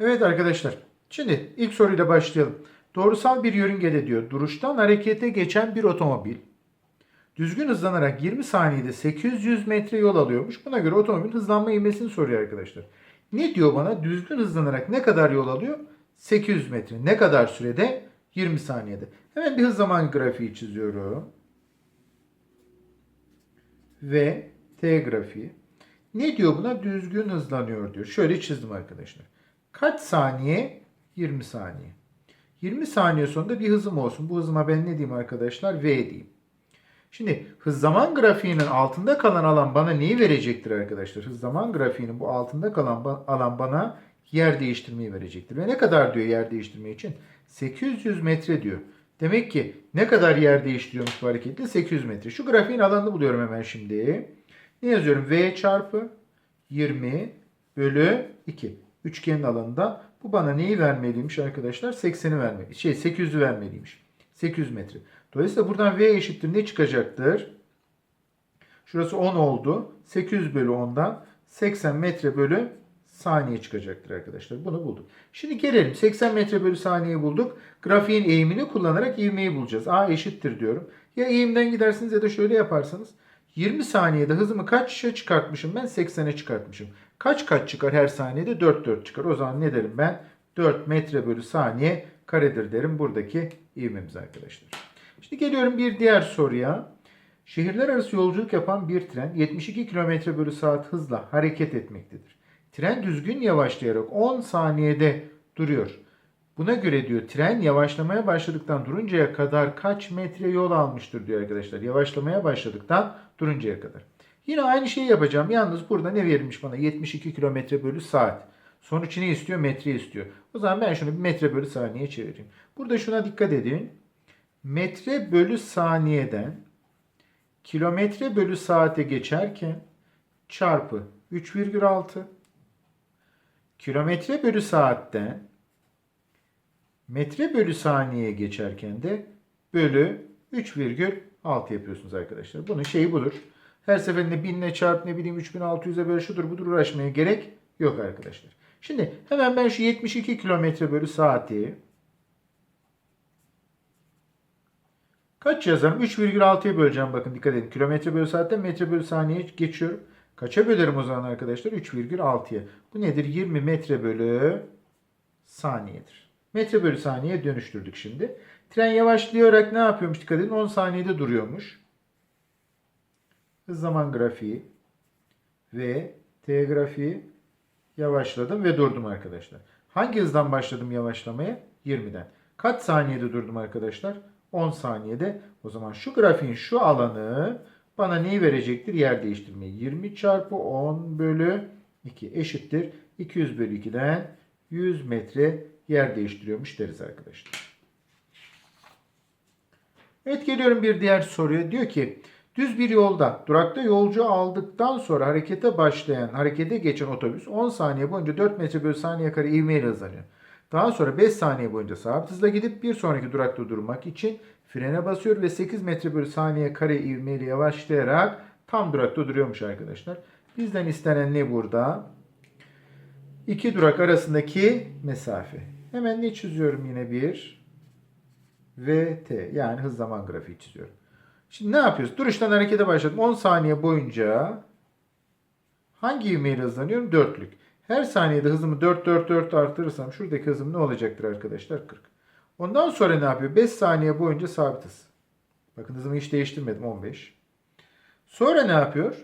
Evet arkadaşlar. Şimdi ilk soruyla başlayalım. Doğrusal bir yörüngede diyor. Duruştan harekete geçen bir otomobil düzgün hızlanarak 20 saniyede 800 metre yol alıyormuş. Buna göre otomobilin hızlanma ivmesini soruyor arkadaşlar. Ne diyor bana? Düzgün hızlanarak ne kadar yol alıyor? 800 metre. Ne kadar sürede? 20 saniyede. Hemen bir hız zaman grafiği çiziyorum. Ve T grafiği. Ne diyor buna? Düzgün hızlanıyor diyor. Şöyle çizdim arkadaşlar. Kaç saniye? 20 saniye. 20 saniye sonunda bir hızım olsun. Bu hızıma ben ne diyeyim arkadaşlar? V diyeyim. Şimdi hız zaman grafiğinin altında kalan alan bana neyi verecektir arkadaşlar? Hız zaman grafiğinin bu altında kalan alan bana yer değiştirmeyi verecektir. Ve ne kadar diyor yer değiştirme için? 800 metre diyor. Demek ki ne kadar yer değiştiriyormuş bu hareketle? 800 metre. Şu grafiğin alanını buluyorum hemen şimdi. Ne yazıyorum? V çarpı 20 bölü 2. Üçgenin alanında bu bana neyi vermeliymiş arkadaşlar? 80'i vermeli. Şey 800'ü vermeliymiş. 800 metre. Dolayısıyla buradan V eşittir ne çıkacaktır? Şurası 10 oldu. 800 bölü 10'dan 80 metre bölü saniye çıkacaktır arkadaşlar. Bunu bulduk. Şimdi gelelim. 80 metre bölü saniye bulduk. Grafiğin eğimini kullanarak ivmeyi bulacağız. A eşittir diyorum. Ya eğimden gidersiniz ya da şöyle yaparsanız. 20 saniyede hızımı kaç'a çıkartmışım ben? 80'e çıkartmışım. Kaç kaç çıkar her saniyede? 4 4 çıkar. O zaman ne derim ben? 4 metre bölü saniye karedir derim buradaki ivmemiz arkadaşlar. Şimdi geliyorum bir diğer soruya. Şehirler arası yolculuk yapan bir tren 72 km bölü saat hızla hareket etmektedir. Tren düzgün yavaşlayarak 10 saniyede duruyor. Buna göre diyor tren yavaşlamaya başladıktan duruncaya kadar kaç metre yol almıştır diyor arkadaşlar. Yavaşlamaya başladıktan duruncaya kadar. Yine aynı şeyi yapacağım. Yalnız burada ne verilmiş bana? 72 km bölü saat. Sonuç ne istiyor? Metre istiyor. O zaman ben şunu bir metre bölü saniye çevireyim. Burada şuna dikkat edin. Metre bölü saniyeden kilometre bölü saate geçerken çarpı 3,6 kilometre bölü saatten metre bölü saniyeye geçerken de bölü 3,6 yapıyorsunuz arkadaşlar. Bunun şeyi budur. Her seferinde 1000 ile çarp ne bileyim 3600'e böl şudur budur uğraşmaya gerek yok arkadaşlar. Şimdi hemen ben şu 72 kilometre bölü saati kaç yazarım? 3,6'ya böleceğim bakın dikkat edin. Kilometre bölü saatten metre bölü saniye geçiyorum. Kaça bölerim o zaman arkadaşlar? 3,6'ya. Bu nedir? 20 metre bölü saniyedir. Metre bölü saniye dönüştürdük şimdi. Tren yavaşlayarak ne yapıyormuş dikkat edin 10 saniyede duruyormuş. Hız zaman grafiği ve T grafiği yavaşladım ve durdum arkadaşlar. Hangi hızdan başladım yavaşlamaya? 20'den. Kaç saniyede durdum arkadaşlar? 10 saniyede. O zaman şu grafiğin şu alanı bana neyi verecektir? Yer değiştirmeyi. 20 çarpı 10 bölü 2 eşittir. 200 bölü 2'den 100 metre yer değiştiriyormuş deriz arkadaşlar. Evet geliyorum bir diğer soruya. Diyor ki düz bir yolda durakta yolcu aldıktan sonra harekete başlayan, harekete geçen otobüs 10 saniye boyunca 4 metre bölü saniye kare ivmeyle hızlanıyor. Daha sonra 5 saniye boyunca sabit hızla gidip bir sonraki durakta durmak için frene basıyor ve 8 metre bölü saniye kare ivmeyle yavaşlayarak tam durakta duruyormuş arkadaşlar. Bizden istenen ne burada? İki durak arasındaki mesafe. Hemen ne çiziyorum yine bir? VT yani hız zaman grafiği çiziyorum. Şimdi ne yapıyoruz? Duruştan harekete başladım. 10 saniye boyunca hangi ivmeyle hızlanıyorum? Dörtlük. Her saniyede hızımı 4 4 4 artırırsam şuradaki hızım ne olacaktır arkadaşlar? 40. Ondan sonra ne yapıyor? 5 saniye boyunca sabit hız. Bakın hızımı hiç değiştirmedim 15. Sonra ne yapıyor?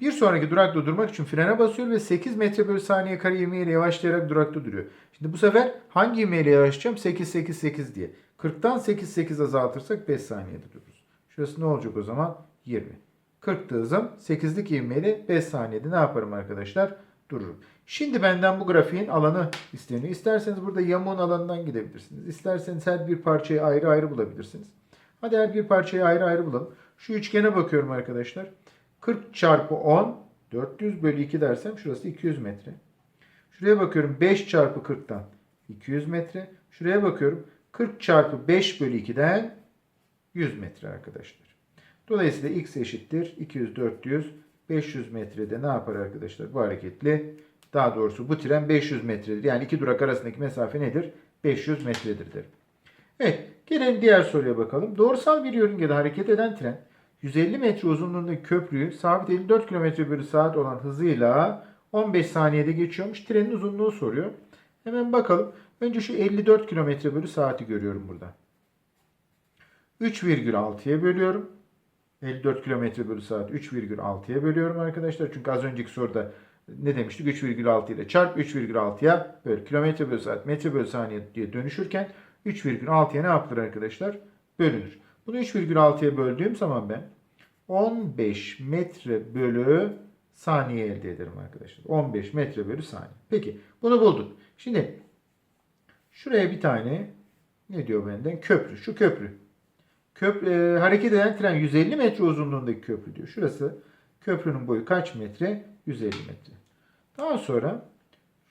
Bir sonraki durakta durmak için frene basıyor ve 8 metre bölü saniye kare ivmeyle yavaşlayarak durakta duruyor. Şimdi bu sefer hangi ivmeyle yavaşlayacağım? 8 8 8 diye. 40'tan 8 8 azaltırsak 5 saniyede dururuz. Şurası ne olacak o zaman? 20. 40 hızım 8'lik ivmeyle 5 saniyede ne yaparım arkadaşlar? Dururum. Şimdi benden bu grafiğin alanı isteniyor. İsterseniz burada yamuğun alanından gidebilirsiniz. İsterseniz her bir parçayı ayrı ayrı bulabilirsiniz. Hadi her bir parçayı ayrı ayrı bulalım. Şu üçgene bakıyorum arkadaşlar. 40 çarpı 10 400 bölü 2 dersem şurası 200 metre. Şuraya bakıyorum 5 çarpı 40'tan 200 metre. Şuraya bakıyorum 40 çarpı 5 bölü 2'den 100 metre arkadaşlar. Dolayısıyla x eşittir 200 400 500 metrede ne yapar arkadaşlar bu hareketli Daha doğrusu bu tren 500 metredir. Yani iki durak arasındaki mesafe nedir? 500 metredir derim. Evet, gelelim diğer soruya bakalım. Doğrusal bir yörüngede hareket eden tren 150 metre uzunluğundaki köprüyü sabit 54 km bölü saat olan hızıyla 15 saniyede geçiyormuş. Trenin uzunluğu soruyor. Hemen bakalım. Önce şu 54 km bölü saati görüyorum burada. 3,6'ya bölüyorum. 54 km bölü saat 3,6'ya bölüyorum arkadaşlar. Çünkü az önceki soruda ne demiştik? 3,6 ile çarp 3,6'ya böl. Kilometre bölü saat metre bölü saniye diye dönüşürken 3,6'ya ne yapılır arkadaşlar? Bölünür. Bunu 3,6'ya böldüğüm zaman ben 15 metre bölü saniye elde ederim arkadaşlar. 15 metre bölü saniye. Peki bunu bulduk. Şimdi şuraya bir tane ne diyor benden? Köprü. Şu köprü. Köprü, e, hareket eden tren 150 metre uzunluğundaki köprü diyor. Şurası köprünün boyu kaç metre? 150 metre. Daha sonra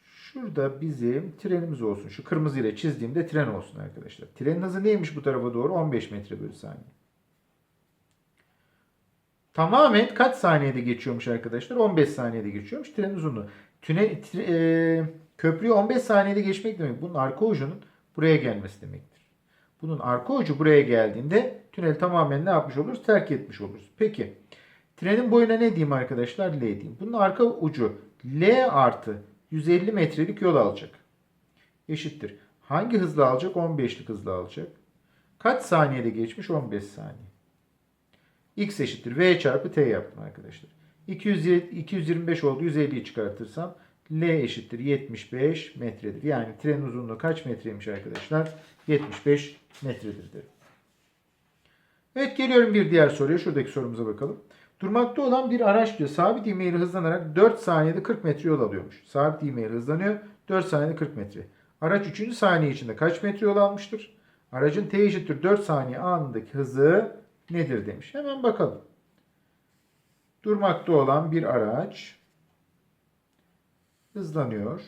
şurada bizim trenimiz olsun. Şu kırmızı ile çizdiğimde tren olsun arkadaşlar. Trenin hızı neymiş bu tarafa doğru? 15 metre bölü saniye. Tamamen kaç saniyede geçiyormuş arkadaşlar? 15 saniyede geçiyormuş trenin uzunluğu. Tünel, tre- e, köprüyü 15 saniyede geçmek demek. Bunun arka ucunun buraya gelmesi demektir. Bunun arka ucu buraya geldiğinde tünel tamamen ne yapmış oluruz? Terk etmiş oluruz. Peki trenin boyuna ne diyeyim arkadaşlar? L diyeyim. Bunun arka ucu L artı 150 metrelik yol alacak. Eşittir. Hangi hızla alacak? 15'lik hızla alacak. Kaç saniyede geçmiş? 15 saniye. X eşittir. V çarpı T yaptım arkadaşlar. 200, 225 oldu. 150'yi çıkartırsam L eşittir 75 metredir. Yani trenin uzunluğu kaç metreymiş arkadaşlar? 75 metredir derim. Evet geliyorum bir diğer soruya. Şuradaki sorumuza bakalım. Durmakta olan bir araç diyor. Sabit ivmeyle hızlanarak 4 saniyede 40 metre yol alıyormuş. Sabit ivmeyle hızlanıyor. 4 saniyede 40 metre. Araç 3. saniye içinde kaç metre yol almıştır? Aracın t eşittir 4 saniye anındaki hızı nedir demiş. Hemen bakalım. Durmakta olan bir araç hızlanıyor.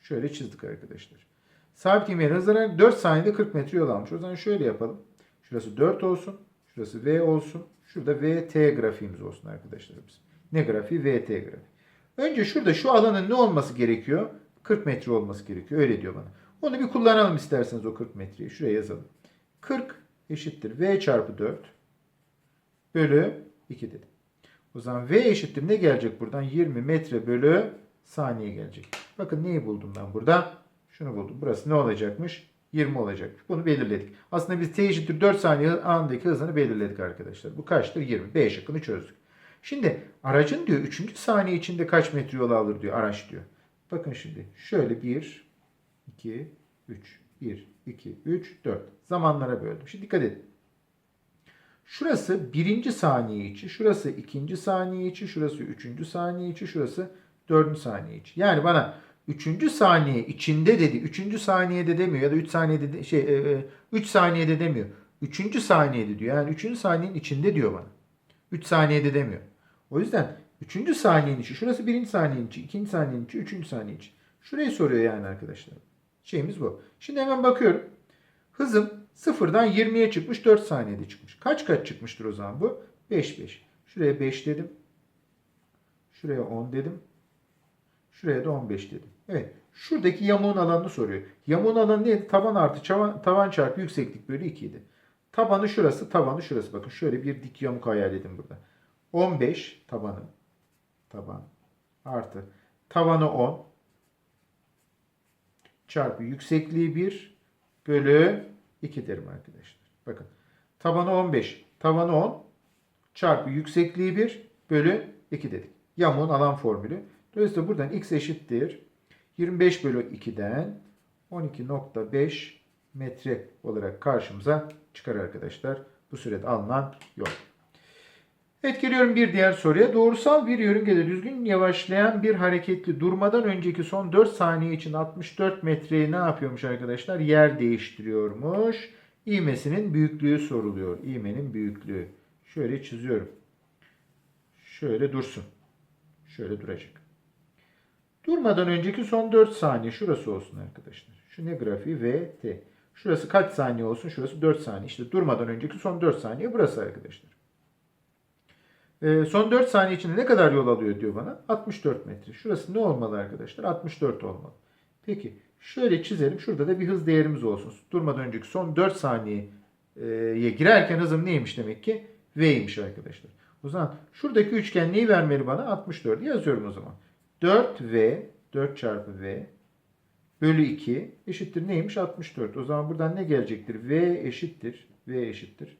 Şöyle çizdik arkadaşlar. Sabit ivmeyle hızlanarak 4 saniyede 40 metre yol almış. O zaman şöyle yapalım. Şurası 4 olsun. Şurası V olsun. Şurada VT grafiğimiz olsun arkadaşlar bizim. Ne grafiği? VT grafiği. Önce şurada şu alanın ne olması gerekiyor? 40 metre olması gerekiyor. Öyle diyor bana. Onu bir kullanalım isterseniz o 40 metreyi. Şuraya yazalım. 40 eşittir V çarpı 4 bölü 2 dedim. O zaman V eşittir ne gelecek buradan? 20 metre bölü saniye gelecek. Bakın neyi buldum ben burada? Şunu buldum. Burası ne olacakmış? 20 olacakmış. Bunu belirledik. Aslında biz t eşittir 4 saniye anındaki hızını belirledik arkadaşlar. Bu kaçtır? 20. B şıkkını çözdük. Şimdi aracın diyor 3. saniye içinde kaç metre yol alır diyor araç diyor. Bakın şimdi şöyle 1, 2, 3, 1, 2, 3, 4 zamanlara böldüm. Şimdi dikkat edin. Şurası birinci saniye içi, şurası ikinci saniye içi, şurası üçüncü saniye içi, şurası dördüncü saniye içi. Yani bana üçüncü saniye içinde dedi, üçüncü saniyede demiyor ya da üç saniyede de, şey, e, e, üç saniyede demiyor. Üçüncü saniyede diyor. Yani üçüncü saniyenin içinde diyor bana. Üç saniyede demiyor. O yüzden üçüncü saniyenin içi, şurası birinci saniyenin içi, ikinci saniyenin içi, üçüncü saniye içi. Şurayı soruyor yani arkadaşlar. Şeyimiz bu. Şimdi hemen bakıyorum. Hızım sıfırdan 20'ye çıkmış 4 saniyede çıkmış. Kaç kaç çıkmıştır o zaman bu? 5 5. Şuraya 5 dedim. Şuraya 10 dedim. Şuraya da 15 dedim. Evet. Şuradaki yamuğun alanını soruyor. Yamuğun alanı neydi? Taban artı tavan, tavan çarpı yükseklik bölü 2 idi. Tabanı şurası, tavanı şurası. Bakın şöyle bir dik yamuk hayal edin burada. 15 tabanı. Taban artı tavanı 10 çarpı yüksekliği 1 bölü 2 derim arkadaşlar. Bakın tabanı 15, tavanı 10 çarpı yüksekliği 1 bölü 2 dedik. Yamuğun alan formülü. Dolayısıyla buradan x eşittir 25 bölü 2'den 12.5 metre olarak karşımıza çıkar arkadaşlar. Bu sürede alınan yol. Evet geliyorum bir diğer soruya. Doğrusal bir yörüngede düzgün yavaşlayan bir hareketli durmadan önceki son 4 saniye için 64 metreyi ne yapıyormuş arkadaşlar? Yer değiştiriyormuş. İğmesinin büyüklüğü soruluyor. İğmenin büyüklüğü. Şöyle çiziyorum. Şöyle dursun. Şöyle duracak. Durmadan önceki son 4 saniye şurası olsun arkadaşlar. Şu ne grafiği? V, T. Şurası kaç saniye olsun? Şurası 4 saniye. İşte durmadan önceki son 4 saniye burası arkadaşlar. Ee, son 4 saniye içinde ne kadar yol alıyor diyor bana. 64 metre. Şurası ne olmalı arkadaşlar? 64 olmalı. Peki şöyle çizelim. Şurada da bir hız değerimiz olsun. Durmadan önceki son 4 saniyeye girerken hızım neymiş demek ki? V'ymiş arkadaşlar. O zaman şuradaki üçgen neyi vermeli bana? 64. Yazıyorum o zaman. 4V 4 çarpı V bölü 2 eşittir neymiş? 64. O zaman buradan ne gelecektir? V eşittir. V eşittir.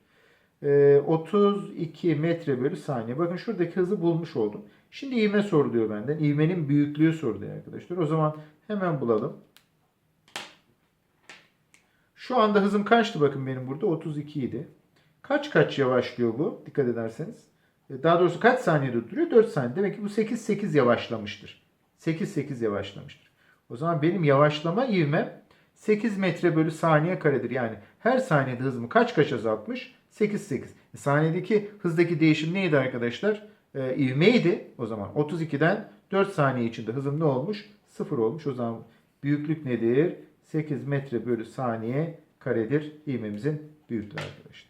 Ee, 32 metre bölü saniye. Bakın şuradaki hızı bulmuş oldum. Şimdi ivme soruluyor benden. İvmenin büyüklüğü soruluyor arkadaşlar. O zaman hemen bulalım. Şu anda hızım kaçtı bakın benim burada? 32 idi. Kaç kaç yavaşlıyor bu? Dikkat ederseniz. E, Daha doğrusu kaç saniyede duruyor? 4 saniye. Demek ki bu 8-8 yavaşlamıştır. 8-8 yavaşlamıştır. O zaman benim yavaşlama ivmem 8 metre bölü saniye karedir. Yani her saniyede hızımı kaç kaç azaltmış? 8-8. E, saniyedeki hızdaki değişim neydi arkadaşlar? E, ivmeydi. O zaman 32'den 4 saniye içinde hızım ne olmuş? 0 olmuş. O zaman büyüklük nedir? 8 metre bölü saniye karedir ivmemizin büyüklüğü arkadaşlar.